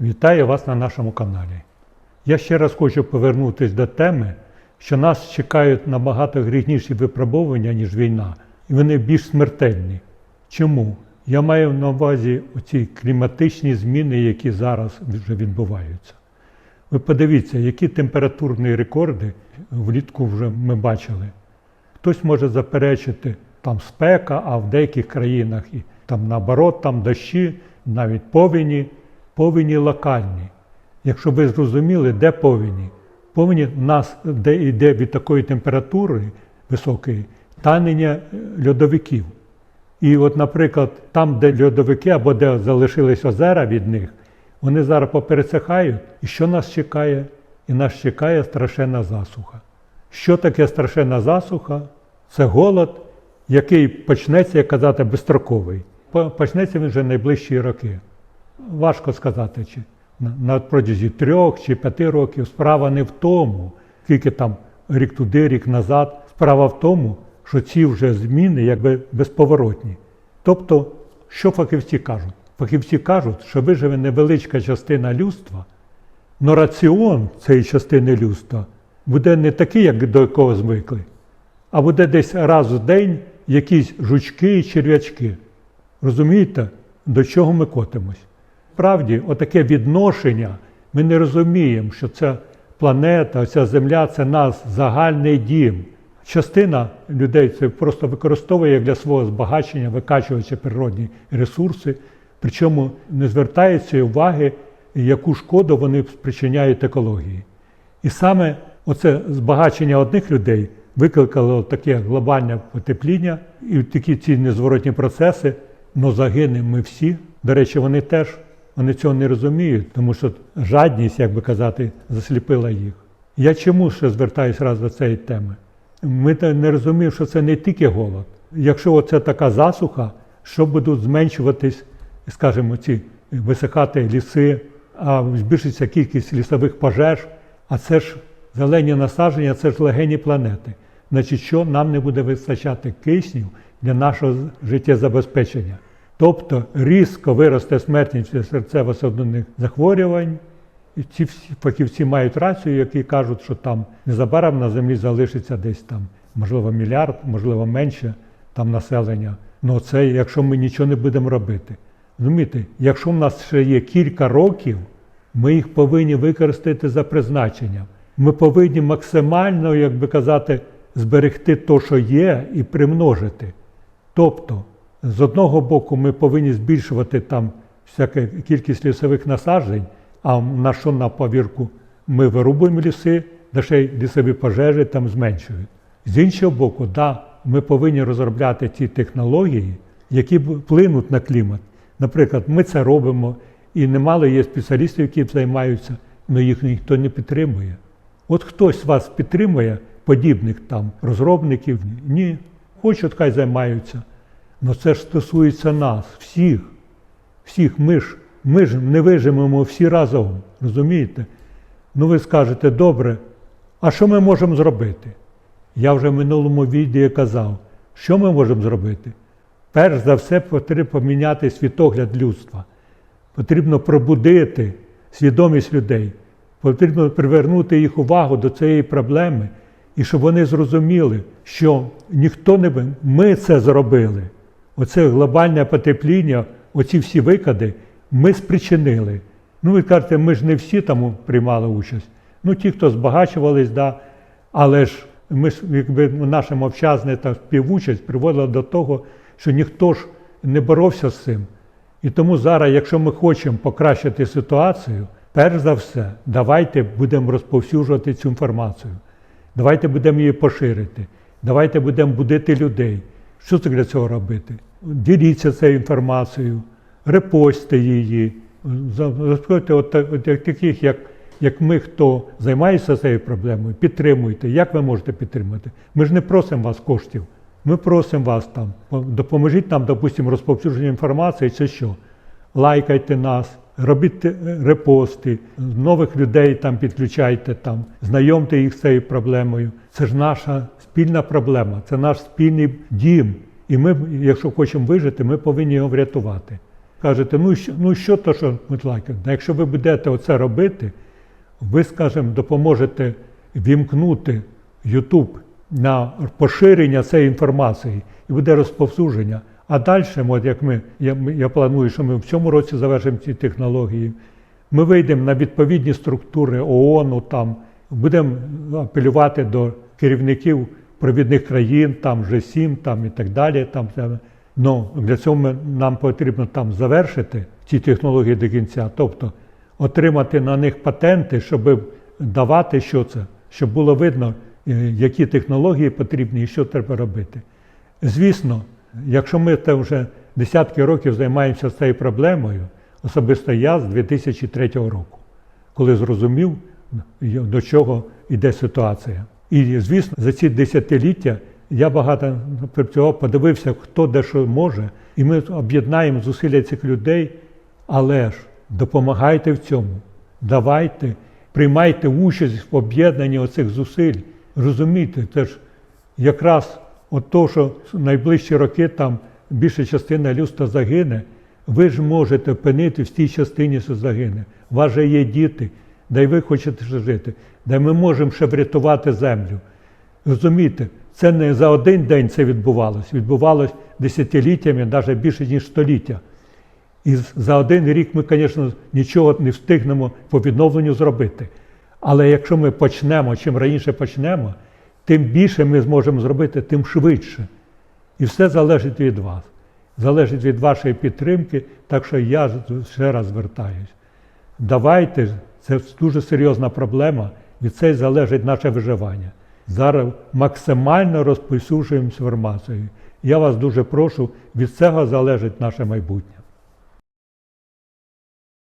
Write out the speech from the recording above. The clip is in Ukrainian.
Вітаю вас на нашому каналі. Я ще раз хочу повернутися до теми, що нас чекають набагато грізніші випробування, ніж війна, і вони більш смертельні. Чому? Я маю на увазі оці кліматичні зміни, які зараз вже відбуваються. Ви подивіться, які температурні рекорди влітку вже ми бачили. Хтось може заперечити там спека, а в деяких країнах і там наоборот, там дощі, навіть повені, повені локальні. Якщо ви зрозуміли, де повені? Повені нас, де йде від такої температури високої, танення е, льодовиків. І от, наприклад, там, де льодовики або де залишились озера від них, вони зараз попересихають. І що нас чекає? І нас чекає страшенна засуха. Що таке страшенна засуха? Це голод, який почнеться, як казати, безстроковий. Почнеться він вже найближчі роки. Важко сказати, чи на, протязі трьох чи п'яти років. Справа не в тому, скільки там рік туди, рік назад. Справа в тому, що ці вже зміни якби безповоротні. Тобто, що фахівці кажуть? Фахівці кажуть, що виживе невеличка частина людства, але раціон цієї частини людства буде не такий, як до якого звикли, а буде десь раз в день якісь жучки і черв'ячки. Розумієте, до чого ми котимось? Справді, отаке відношення, ми не розуміємо, що ця планета, ця земля це нас загальний дім. Частина людей це просто використовує для свого збагачення, викачуючи природні ресурси, причому не звертається уваги, яку шкоду вони спричиняють екології. І саме оце збагачення одних людей викликало таке глобальне потепління і такі ці незворотні процеси, но загинемо ми всі. До речі, вони теж вони цього не розуміють, тому що жадність, як би казати, засліпила їх. Я чому ще звертаюся раз до цієї теми? Ми не розуміємо, що це не тільки голод. Якщо оце така засуха, що будуть зменшуватись, скажімо, ці висихати ліси, а збільшиться кількість лісових пожеж, а це ж зелені насадження, це ж легені планети. Значить, що нам не буде вистачати кисню для нашого життєзабезпечення. Тобто різко виросте смертність серцево-судинних захворювань. І ці всі фахівці мають рацію, які кажуть, що там незабаром на землі залишиться десь там, можливо, мільярд, можливо, менше там населення. Ну це якщо ми нічого не будемо робити. Розумієте, якщо в нас ще є кілька років, ми їх повинні використати за призначенням. Ми повинні максимально, як би казати, зберегти те, що є, і примножити. Тобто, з одного боку, ми повинні збільшувати там всяку кількість лісових насаджень, а на що на повірку ми вирубуємо ліси, й лісові пожежі там зменшують. З іншого боку, да, ми повинні розробляти ті технології, які вплинуть на клімат. Наприклад, ми це робимо, і немало є спеціалістів, які займаються, але їх ніхто не підтримує. От хтось вас підтримує подібних там розробників? Ні, хочуть, хай займаються. Але це ж стосується нас, всіх. Всіх ми ж, ми ж не виживемо всі разом, розумієте? Ну ви скажете, добре, а що ми можемо зробити? Я вже в минулому відео казав, що ми можемо зробити? Перш за все, потрібно поміняти світогляд людства. Потрібно пробудити свідомість людей, потрібно привернути їх увагу до цієї проблеми, і щоб вони зрозуміли, що ніхто не ми це зробили. Оце глобальне потепління, оці всі викиди ми спричинили. Ну, ви кажете, ми ж не всі там приймали участь. Ну, ті, хто збагачувались, да, але ж ми ж, якби ну, наша мовчазна та співучасть приводила до того, що ніхто ж не боровся з цим. І тому зараз, якщо ми хочемо покращити ситуацію, перш за все, давайте будемо розповсюджувати цю інформацію. Давайте будемо її поширити. Давайте будемо будити людей. Що це для цього робити? Діліться цією інформацією, репостите її, розповідайте от, та- от таких, як, як ми, хто займається цією проблемою, підтримуйте. Як ви можете підтримати? Ми ж не просимо вас коштів. Ми просимо вас там, допоможіть нам, допустимо, розповсюдження інформації, чи що. Лайкайте нас, робіть е, репости, нових людей там підключайте, там, знайомте їх з цією проблемою. Це ж наша спільна проблема, це наш спільний дім. І ми, якщо хочемо вижити, ми повинні його врятувати. Кажете, ну що, ну що то, що Митлайка, якщо ви будете оце робити, ви, скажімо, допоможете вімкнути YouTube на поширення цієї інформації і буде розповсюдження. А далі, от як ми, я, я планую, що ми в цьому році завершимо ці технології, ми вийдемо на відповідні структури ООН, там, будемо апелювати до керівників провідних країн, там G7 там, і так далі. Там, це. Ну, для цього ми, нам потрібно там завершити ці технології до кінця, тобто отримати на них патенти, щоб давати що це, щоб було видно, е, які технології потрібні і що треба робити. Звісно, якщо ми те вже десятки років займаємося цією проблемою, особисто я з 2003 року, коли зрозумів, до чого йде ситуація. І, звісно, за ці десятиліття я багато працював, подивився, хто де що може, і ми об'єднаємо зусилля цих людей, але ж допомагайте в цьому, давайте, приймайте участь в об'єднанні оцих зусиль. Розумійте, це ж якраз от то, що найближчі роки там більша частина людства загине, ви ж можете опинити в тій частині, що загине. У вас же є діти, да й ви хочете жити, да ми можемо ще врятувати землю. Розумієте, це не за один день це відбувалось, відбувалось десятиліттями, навіть більше, ніж століття. І за один рік ми, звісно, нічого не встигнемо по відновленню зробити. Але якщо ми почнемо, чим раніше почнемо, тим більше ми зможемо зробити, тим швидше. І все залежить від вас. Залежить від вашої підтримки, так що я ще раз звертаюсь. Давайте, це дуже серйозна проблема, від цього залежить наше виживання. Зараз максимально розповсюджуємо інформацію. Я вас дуже прошу, від цього залежить наше майбутнє.